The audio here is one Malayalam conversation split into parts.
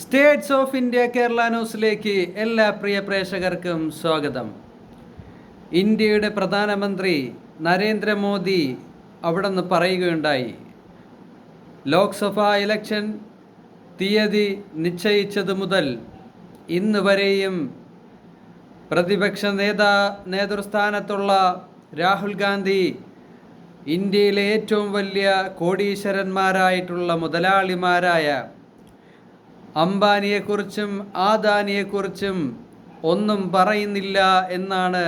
സ്റ്റേറ്റ്സ് ഓഫ് ഇന്ത്യ കേരള ന്യൂസിലേക്ക് എല്ലാ പ്രിയ പ്രേക്ഷകർക്കും സ്വാഗതം. ഇന്ത്യയുടെ പ്രധാനമന്ത്രി നരേന്ദ്രമോദി അവിടെ നിന്ന് പറയുകയുണ്ടായി. ലോക്സഭാ ഇലക്ഷൻ തീയതി നിശ്ചയിച്ചത് മുതൽ ഇന്ന് വരെയും പ്രതിപക്ഷ നേതാ നേതൃസ്ഥാനത്തുള്ള രാഹുൽ ഗാന്ധി ഇന്ത്യയിലെ ഏറ്റവും വലിയ കോടീശ്വരന്മാരായിട്ടുള്ള മുതലാളിമാരായ അംബാനിയെക്കുറിച്ചും ആദാനിയെക്കുറിച്ചും ഒന്നും പറയുന്നില്ല എന്നാണ്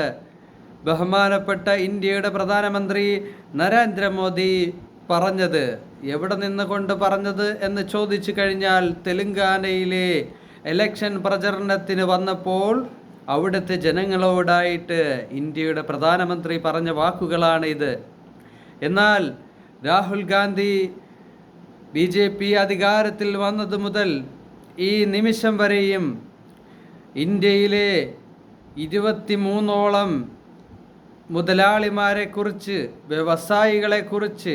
ബഹുമാനപ്പെട്ട ഇന്ത്യയുടെ പ്രധാനമന്ത്രി നരേന്ദ്രമോദി പറഞ്ഞത്. എവിടെ നിന്നുകൊണ്ട് പറഞ്ഞത് എന്ന് ചോദിച്ചു കഴിഞ്ഞാൽ തെലുങ്കാനയിലെ എലക്ഷൻ പ്രചരണത്തിന് വന്നപ്പോൾ അവിടുത്തെ ജനങ്ങളോടായിട്ട് ഇന്ത്യയുടെ പ്രധാനമന്ത്രി പറഞ്ഞ വാക്കുകളാണ് ഇത്. എന്നാൽ Rahul Gandhi B J P അധികാരത്തിൽ വന്നത് മുതൽ ഈ നിമിഷം വരെയും ഇന്ത്യയിലെ ഇരുപത്തിമൂന്നോളം മുതലാളിമാരെക്കുറിച്ച് വ്യവസായികളെക്കുറിച്ച്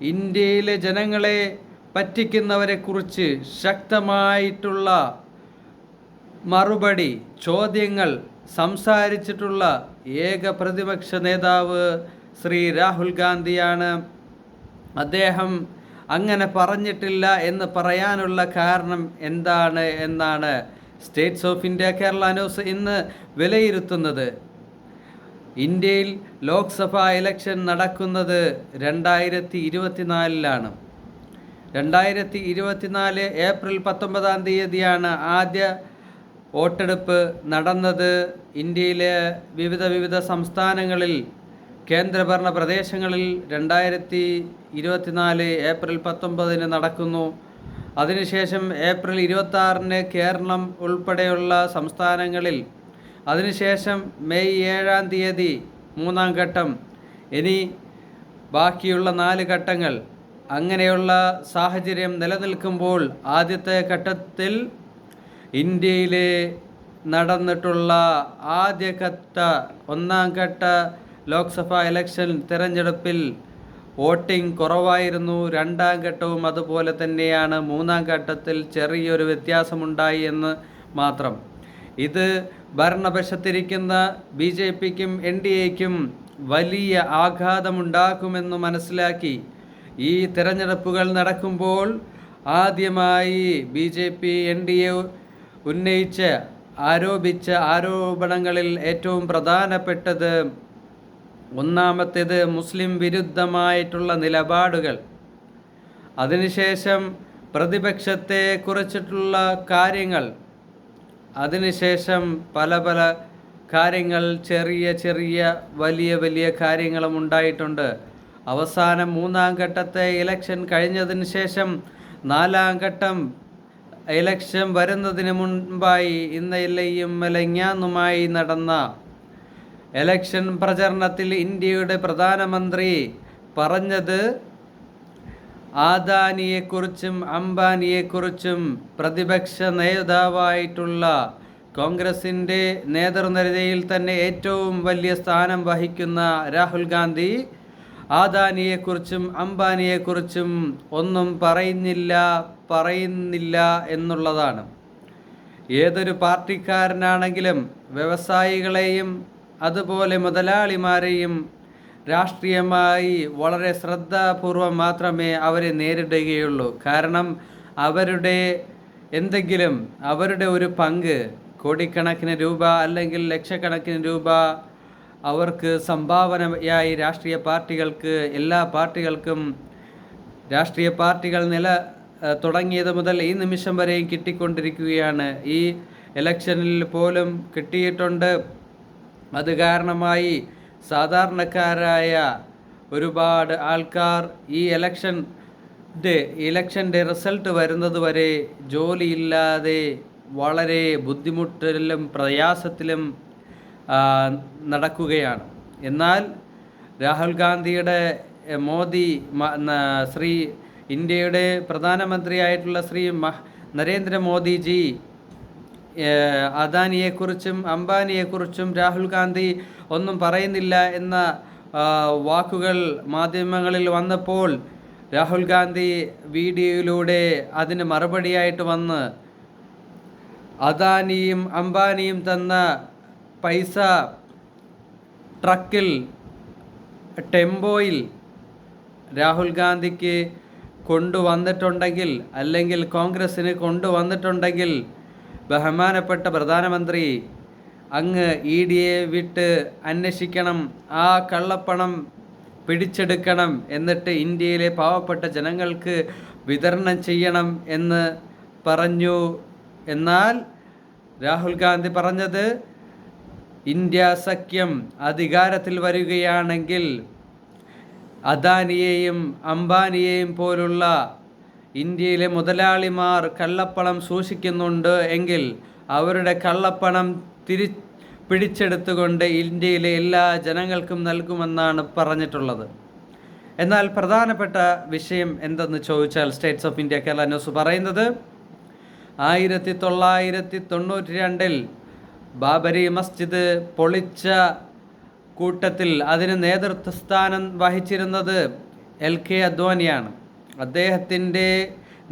ഇന്ത്യയിലെ ജനങ്ങളെ പറ്റിക്കുന്നവരെക്കുറിച്ച് ശക്തമായിട്ടുള്ള മറുപടി ചോദ്യങ്ങൾ സംസാരിച്ചിട്ടുള്ള ഏക പ്രതിപക്ഷ നേതാവ് ശ്രീ രാഹുൽ ഗാന്ധിയാണ്. അദ്ദേഹം അങ്ങനെ പറഞ്ഞിട്ടില്ല എന്ന് പറയാനുള്ള കാരണം എന്താണ് എന്നാണ് States of India Kerala news ഇന്ന് വിലയിരുത്തുന്നത്. ഇന്ത്യയിൽ ലോക്സഭാ ഇലക്ഷൻ നടക്കുന്നത് രണ്ടായിരത്തി ഇരുപത്തിനാലിലാണ് രണ്ടായിരത്തി ഇരുപത്തിനാല് ഏപ്രിൽ പത്തൊമ്പതാം തീയതിയാണ് ആദ്യ വോട്ടെടുപ്പ് നടന്നത്. ഇന്ത്യയിലെ വിവിധ വിവിധ സംസ്ഥാനങ്ങളിൽ കേന്ദ്രഭരണ പ്രദേശങ്ങളിൽ രണ്ടായിരത്തി ഇരുപത്തിനാല് ഏപ്രിൽ പത്തൊമ്പതിന് നടക്കുന്നു. അതിനുശേഷം ഏപ്രിൽ ഇരുപത്താറിന് കേരളം ഉൾപ്പെടെയുള്ള സംസ്ഥാനങ്ങളിൽ അതിനുശേഷം മെയ് ഏഴാം തീയതി മൂന്നാം ഘട്ടം ഇനി ബാക്കിയുള്ള നാല് ഘട്ടങ്ങൾ. അങ്ങനെയുള്ള സാഹചര്യം നിലനിൽക്കുമ്പോൾ ആദ്യത്തെ ഘട്ടത്തിൽ ഇന്ത്യയിലെ നടന്നിട്ടുള്ള ആദ്യഘട്ട ഒന്നാം ഘട്ട ലോക്സഭാ ഇലക്ഷൻ തിരഞ്ഞെടുപ്പിൽ വോട്ടിംഗ് കുറവായിരുന്നു. രണ്ടാം ഘട്ടവും അതുപോലെ തന്നെയാണ്. മൂന്നാം ഘട്ടത്തിൽ ചെറിയൊരു വ്യത്യാസമുണ്ടായി എന്ന് മാത്രം. ഇത് ഭരണപക്ഷത്തിരിക്കുന്ന ബി ജെ പിക്കും എൻ ഡി എക്കും വലിയ ആഘാതമുണ്ടാക്കുമെന്ന് മനസ്സിലാക്കി. ഈ തിരഞ്ഞെടുപ്പുകൾ നടക്കുമ്പോൾ ആദ്യമായി B J P N D A ഉന്നയിച്ച് ആരോപിച്ച ആരോപണങ്ങളിൽ ഏറ്റവും പ്രധാനപ്പെട്ടത് ഒന്നാമത്തേത് മുസ്ലിം വിരുദ്ധമായിട്ടുള്ള നിലപാടുകൾ. അതിനുശേഷം പ്രതിപക്ഷത്തെ കുറിച്ചിട്ടുള്ള കാര്യങ്ങൾ. അതിനുശേഷം പല പല കാര്യങ്ങൾ ചെറിയ ചെറിയ വലിയ വലിയ കാര്യങ്ങളും ഉണ്ടായിട്ടുണ്ട്. അവസാനം മൂന്നാം ഘട്ടത്തെ ഇലക്ഷൻ കഴിഞ്ഞതിന് ശേഷം നാലാം ഘട്ടം ഇലക്ഷൻ വരുന്നതിന് മുൻപായി ഇന്നലെയും മെലങ്ങാന്നുമായി നടന്ന ഇലക്ഷൻ പ്രചരണത്തിൽ ഇന്ത്യയുടെ പ്രധാനമന്ത്രി പറഞ്ഞത് ആദാനിയെക്കുറിച്ചും അംബാനിയെക്കുറിച്ചും പ്രതിപക്ഷ നേതാവായിട്ടുള്ള കോൺഗ്രസിന്റെ നേതൃനിരയിൽ തന്നെ ഏറ്റവും വലിയ സ്ഥാനം വഹിക്കുന്ന രാഹുൽ ഗാന്ധി ആദാനിയെക്കുറിച്ചും അംബാനിയെക്കുറിച്ചും ഒന്നും പറയുന്നില്ല പറയുന്നില്ല എന്നുള്ളതാണ്. ഏതൊരു പാർട്ടിക്കാരനാണെങ്കിലും വ്യവസായികളെയും അതുപോലെ മുതലാളിമാരെയും രാഷ്ട്രീയമായി വളരെ ശ്രദ്ധാപൂർവം മാത്രമേ അവരെ നേരിടുകയുള്ളൂ. കാരണം അവരുടെ എന്തെങ്കിലും അവരുടെ ഒരു പങ്ക് കോടിക്കണക്കിന് രൂപ അല്ലെങ്കിൽ ലക്ഷക്കണക്കിന് രൂപ അവർക്ക് സംഭാവനയായി രാഷ്ട്രീയ പാർട്ടികൾക്ക് എല്ലാ പാർട്ടികൾക്കും രാഷ്ട്രീയ പാർട്ടികൾ നില തുടങ്ങിയത് മുതൽ ഈ നിമിഷം വരെയും കിട്ടിക്കൊണ്ടിരിക്കുകയാണ്. ഈ ഇലക്ഷനിൽ പോലും കിട്ടിയിട്ടുണ്ട്. അത് കാരണമായി സാധാരണക്കാരായ ഒരുപാട് ആൾക്കാർ ഈ ഇലക്ഷന്റെ ഇലക്ഷന്റെ റിസൾട്ട് വരുന്നത് വരെ ജോലിയില്ലാതെ വളരെ ബുദ്ധിമുട്ടിലും പ്രയാസത്തിലും നടക്കുകയാണ്. എന്നാൽ രാഹുൽ ഗാന്ധിയുടെ മോദി ശ്രീ ഇന്ത്യയുടെ പ്രധാനമന്ത്രിയായിട്ടുള്ള ശ്രീ നരേന്ദ്രമോദിജി അദാനിയെക്കുറിച്ചും അംബാനിയെക്കുറിച്ചും രാഹുൽ ഗാന്ധി ഒന്നും പറയുന്നില്ല എന്ന വാക്കുകൾ മാധ്യമങ്ങളിൽ വന്നപ്പോൾ രാഹുൽ ഗാന്ധി വീഡിയോയിലൂടെ അതിന് മറുപടിയായിട്ട് വന്ന് അദാനിയും അംബാനിയും തന്ന പൈസ ട്രക്കിൽ ടെമ്പോയിൽ രാഹുൽ ഗാന്ധിക്ക് കൊണ്ടുവന്നിട്ടുണ്ടെങ്കിൽ അല്ലെങ്കിൽ കോൺഗ്രസ്സിന് കൊണ്ടുവന്നിട്ടുണ്ടെങ്കിൽ ബഹുമാനപ്പെട്ട പ്രധാനമന്ത്രി അങ്ങ് ഇ ഡിയെ വിട്ട് അന്വേഷിക്കണം ആ കള്ളപ്പണം പിടിച്ചെടുക്കണം എന്നിട്ട് ഇന്ത്യയിലെ പാവപ്പെട്ട ജനങ്ങൾക്ക് വിതരണം ചെയ്യണം എന്ന് പറഞ്ഞു. എന്നാൽ രാഹുൽ ഗാന്ധി പറഞ്ഞത് ഇന്ത്യ സഖ്യം അധികാരത്തിൽ വരികയാണെങ്കിൽ അദാനിയെയും അംബാനിയെയും പോലുള്ള ഇന്ത്യയിലെ മുതലാളിമാർ കള്ളപ്പണം സൂക്ഷിക്കുന്നുണ്ട് എങ്കിൽ അവരുടെ കള്ളപ്പണം തിരി പിടിച്ചെടുത്തുകൊണ്ട് ഇന്ത്യയിലെ എല്ലാ ജനങ്ങൾക്കും നൽകുമെന്നാണ് പറഞ്ഞിട്ടുള്ളത്. എന്നാൽ പ്രധാനപ്പെട്ട വിഷയം എന്തെന്ന് ചോദിച്ചാൽ States of India Kerala news പറയുന്നത് ആയിരത്തി തൊള്ളായിരത്തി തൊണ്ണൂറ്റി രണ്ടിൽ ബാബരി മസ്ജിദ് പൊളിച്ച കൂട്ടത്തിൽ അതിന് നേതൃത്വ സ്ഥാനം വഹിച്ചിരുന്നത് എൽ കെ അദ്വാനിയാണ്. അദ്ദേഹത്തിന്റെ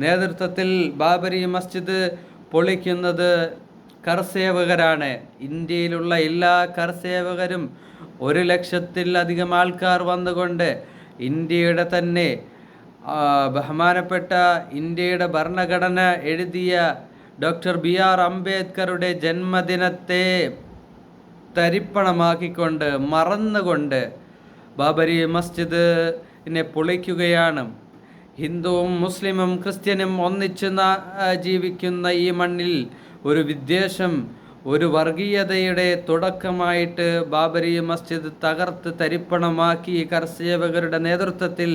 നേതൃത്വത്തിൽ ബാബരി മസ്ജിദ് പൊളിക്കുന്നത് കർസേവകരാണ് ഇന്ത്യയിലുള്ള എല്ലാ കർസേവകരും ഒരു ലക്ഷത്തിലധികം ആൾക്കാർ വന്നുകൊണ്ട് ഇന്ത്യയുടെ തന്നെ ബഹുമാനപ്പെട്ട ഇന്ത്യയുടെ ഭരണഘടന എഴുതിയ ഡോക്ടർ ബി ആർ അംബേദ്കറുടെ ജന്മദിനത്തെ തരിപ്പണമാക്കിക്കൊണ്ട് മറന്നുകൊണ്ട് ബാബരി മസ്ജിദിനെ പൊളിക്കുകയാണ്. ഹിന്ദുവും മുസ്ലിമും ക്രിസ്ത്യനും ഒന്നിച്ച് ജീവിക്കുന്ന ഈ മണ്ണിൽ ഒരു വിദ്വേഷം ഒരു വർഗീയതയുടെ തുടക്കമായിട്ട് ബാബരി മസ്ജിദ് തകർത്ത് തരിപ്പണമാക്കി കർസേവകരുടെ നേതൃത്വത്തിൽ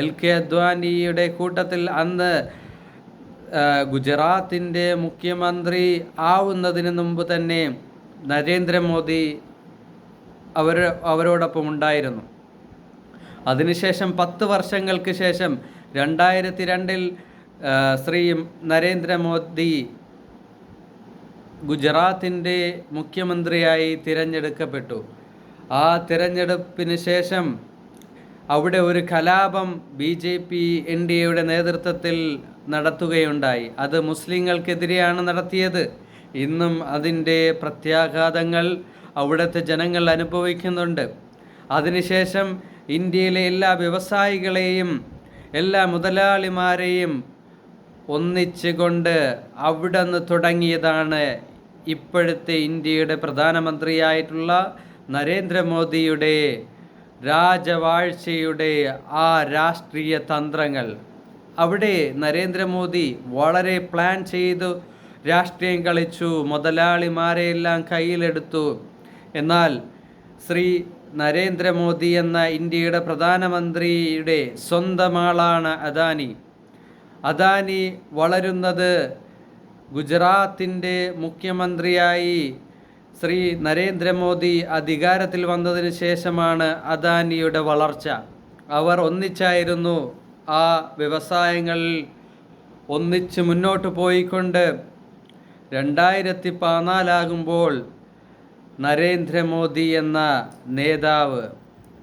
എൽ കെ അദ്വാനിയുടെ കൂട്ടത്തിൽ അന്ന് ഗുജറാത്തിന്റെ മുഖ്യമന്ത്രി ആവുന്നതിന് മുമ്പ് തന്നെ നരേന്ദ്രമോദി അവർ അവരോടൊപ്പം ഉണ്ടായിരുന്നു. അതിനുശേഷം പത്ത് വർഷങ്ങൾക്ക് ശേഷം രണ്ടായിരത്തി രണ്ടിൽ ശ്രീ നരേന്ദ്രമോദി ഗുജറാത്തിന്റെ മുഖ്യമന്ത്രിയായി തിരഞ്ഞെടുക്കപ്പെട്ടു. ആ തിരഞ്ഞെടുപ്പിന് ശേഷം അവിടെ ഒരു കലാപം B J P N D എയുടെ നേതൃത്വത്തിൽ നടത്തുകയുണ്ടായി. അത് മുസ്ലിങ്ങൾക്കെതിരെയാണ് നടത്തിയത്. ഇന്നും അതിന്റെ പ്രത്യാഘാതങ്ങൾ അവിടുത്തെ ജനങ്ങൾ അനുഭവിക്കുന്നുണ്ട്. അതിനുശേഷം ഇന്ത്യയിലെ എല്ലാ വ്യവസായികളെയും എല്ലാ മുതലാളിമാരെയും ഒന്നിച്ചുകൊണ്ട് അവിടെ നിന്ന് തുടങ്ങിയതാണ് ഇപ്പോഴത്തെ ഇന്ത്യയുടെ പ്രധാനമന്ത്രിയായിട്ടുള്ള നരേന്ദ്രമോദിയുടെ രാജവാഴ്ചയുടെ ആ രാഷ്ട്രീയ തന്ത്രങ്ങൾ. അവിടെ നരേന്ദ്രമോദി വളരെ പ്ലാൻ ചെയ്തു രാഷ്ട്രീയം കളിച്ചു മുതലാളിമാരെയെല്ലാം കയ്യിലെടുത്തു. എന്നാൽ ശ്രീ നരേന്ദ്രമോദി എന്ന ഇന്ത്യയുടെ പ്രധാനമന്ത്രിയുടെ സ്വന്തം ആളാണ് അദാനി. അദാനി വളരുന്നത് ഗുജറാത്തിന്റെ മുഖ്യമന്ത്രിയായി ശ്രീ നരേന്ദ്രമോദി അധികാരത്തിൽ വന്നതിന് ശേഷമാണ് അദാനിയുടെ വളർച്ച. അവർ ഒന്നിച്ചായിരുന്നു ആ വ്യവസായങ്ങളിൽ ഒന്നിച്ച് മുന്നോട്ട് പോയിക്കൊണ്ട് രണ്ടായിരത്തി പതിനാലാകുമ്പോൾ നരേന്ദ്രമോദി എന്ന നേതാവ്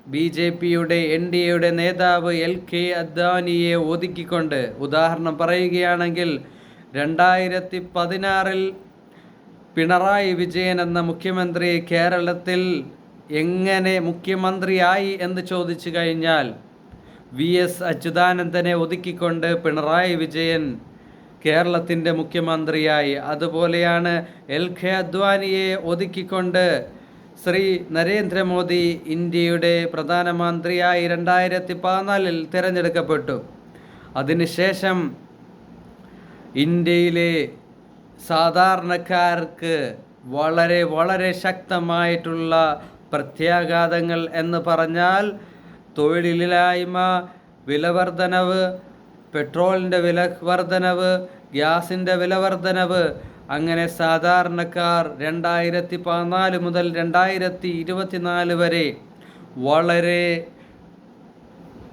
ബി ജെ പിയുടെ എൻ ഡി എയുടെ നേതാവ് എൽ കെ അദ്വാനിയെ ഒതുക്കിക്കൊണ്ട് ഉദാഹരണം പറയുകയാണെങ്കിൽ രണ്ടായിരത്തി പതിനാറിൽ പിണറായി വിജയൻ എന്ന മുഖ്യമന്ത്രി കേരളത്തിൽ എങ്ങനെ മുഖ്യമന്ത്രിയായി എന്ന് ചോദിച്ചു കഴിഞ്ഞാൽ വി എസ് അച്യുതാനന്ദനെ ഒതുക്കിക്കൊണ്ട് പിണറായി വിജയൻ കേരളത്തിന്റെ മുഖ്യമന്ത്രിയായി. അതുപോലെയാണ് എൽ കെ അദ്വാനിയെ ഒതുക്കിക്കൊണ്ട് ശ്രീ നരേന്ദ്രമോദി ഇന്ത്യയുടെ പ്രധാനമന്ത്രിയായി രണ്ടായിരത്തി പതിനാലിൽ തിരഞ്ഞെടുക്കപ്പെട്ടു. അതിനുശേഷം ഇന്ത്യയിലെ സാധാരണക്കാർക്ക് വളരെ വളരെ ശക്തമായിട്ടുള്ള പ്രത്യാഘാതങ്ങൾ എന്ന് പറഞ്ഞാൽ തൊഴിലില്ലായ്മ വിലവർധനവ് പെട്രോളിന്റെ വില വർധനവ് ഗ്യാസിന്റെ വിലവർധനവ് അങ്ങനെ സാധാരണക്കാർ രണ്ടായിരത്തി പതിനാല് മുതൽ രണ്ടായിരത്തി ഇരുപത്തിനാല് വരെ വളരെ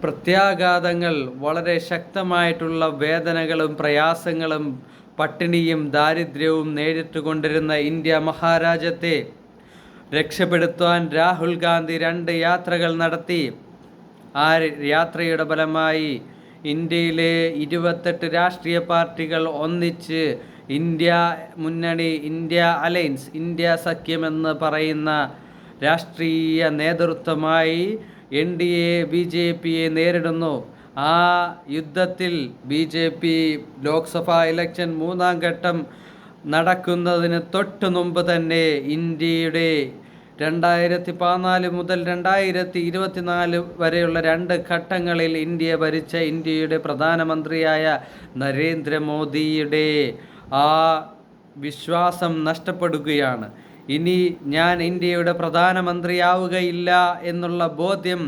പ്രത്യാഘാതങ്ങൾ വളരെ ശക്തമായിട്ടുള്ള വേദനകളും പ്രയാസങ്ങളും പട്ടിണിയും ദാരിദ്ര്യവും നേരിട്ടുകൊണ്ടിരുന്ന ഇന്ത്യ മഹാരാജ്യത്തെ രക്ഷപ്പെടുത്താൻ രാഹുൽ ഗാന്ധി രണ്ട് യാത്രകൾ നടത്തി. ആ യാത്രയുടെ ഫലമായി ഇന്ത്യയിലെ ഇരുപത്തെട്ട് രാഷ്ട്രീയ പാർട്ടികൾ ഒന്നിച്ച് ഇന്ത്യ മുന്നണി ഇന്ത്യ അലയൻസ് ഇന്ത്യ സഖ്യമെന്ന് പറയുന്ന രാഷ്ട്രീയ നേതൃത്വമായി N D A B J പിയെ നേരിടുന്നു. ആ യുദ്ധത്തിൽ B J P Lok Sabha election മൂന്നാം ഘട്ടം നടക്കുന്നതിന് തൊട്ടു മുമ്പ് തന്നെ ഇന്ത്യയുടെ രണ്ടായിരത്തി പതിനാല് മുതൽ രണ്ടായിരത്തി ഇരുപത്തിനാല് വരെയുള്ള രണ്ട് ഘട്ടങ്ങളിൽ ഇന്ത്യ ഭരിച്ച ഇന്ത്യയുടെ പ്രധാനമന്ത്രിയായ നരേന്ദ്രമോദിയുടെ ആ വിശ്വാസം നഷ്ടപ്പെടുകയാണ്. ഇനി ഞാൻ ഇന്ത്യയുടെ പ്രധാനമന്ത്രിയാവുകയില്ല എന്നുള്ള ബോധ്യം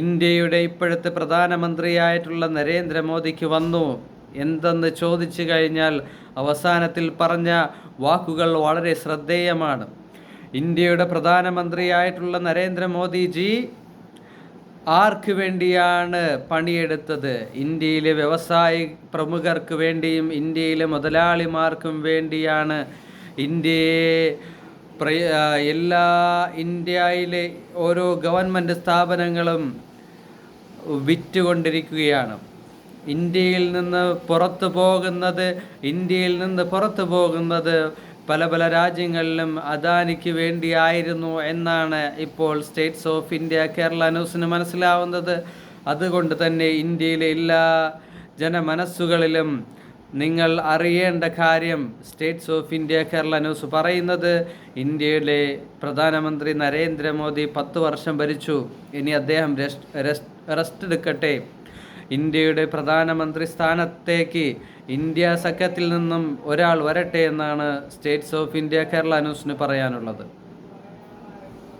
ഇന്ത്യയുടെ ഇപ്പോഴത്തെ പ്രധാനമന്ത്രിയായിട്ടുള്ള നരേന്ദ്രമോദിക്ക് വന്നു. എന്തെന്ന് ചോദിച്ചു കഴിഞ്ഞാൽ അവസാനത്തിൽ പറഞ്ഞ വാക്കുകൾ വളരെ ശ്രദ്ധേയമാണ്. ഇന്ത്യയുടെ പ്രധാനമന്ത്രിയായിട്ടുള്ള നരേന്ദ്രമോദിജി ആർക്ക് വേണ്ടിയാണ് പണിയെടുത്തത്? ഇന്ത്യയിലെ വ്യവസായി പ്രമുഖർക്ക് വേണ്ടിയും ഇന്ത്യയിലെ മുതലാളിമാർക്കും വേണ്ടിയാണ് ഇന്ത്യയെ എല്ലാ ഇന്ത്യയിലെ ഓരോ ഗവൺമെന്റ് സ്ഥാപനങ്ങളും വിറ്റുകൊണ്ടിരിക്കുകയാണ്. ഇന്ത്യയിൽ നിന്ന് പുറത്തു പോകുന്നത് ഇന്ത്യയിൽ നിന്ന് പുറത്തു പോകുന്നത് പല പല രാജ്യങ്ങളിലും അദാനിക്ക് വേണ്ടിയായിരുന്നു എന്നാണ് ഇപ്പോൾ സ്റ്റേറ്റ്സ് ഓഫ് ഇന്ത്യ കേരള ന്യൂസിന് മനസ്സിലാവുന്നത്. അതുകൊണ്ട് തന്നെ ഇന്ത്യയിലെ എല്ലാ ജനമനസ്സുകളിലും നിങ്ങൾ അറിയേണ്ട കാര്യം States of India Kerala news പറയുന്നത് ഇന്ത്യയിലെ പ്രധാനമന്ത്രി നരേന്ദ്രമോദി പത്ത് വർഷം ഭരിച്ചു. ഇനി അദ്ദേഹം റെസ്റ്റ് റെസ്റ്റ് എടുക്കട്ടെ. ഇന്ത്യയുടെ പ്രധാനമന്ത്രി സ്ഥാനത്തേക്ക് ഇന്ത്യ സഖ്യത്തിൽ നിന്നും ഒരാൾ വരട്ടെ എന്നാണ് സ്റ്റേറ്റ്സ് ഓഫ് ഇന്ത്യ കേരള ന്യൂസിന് പറയാനുള്ളത്.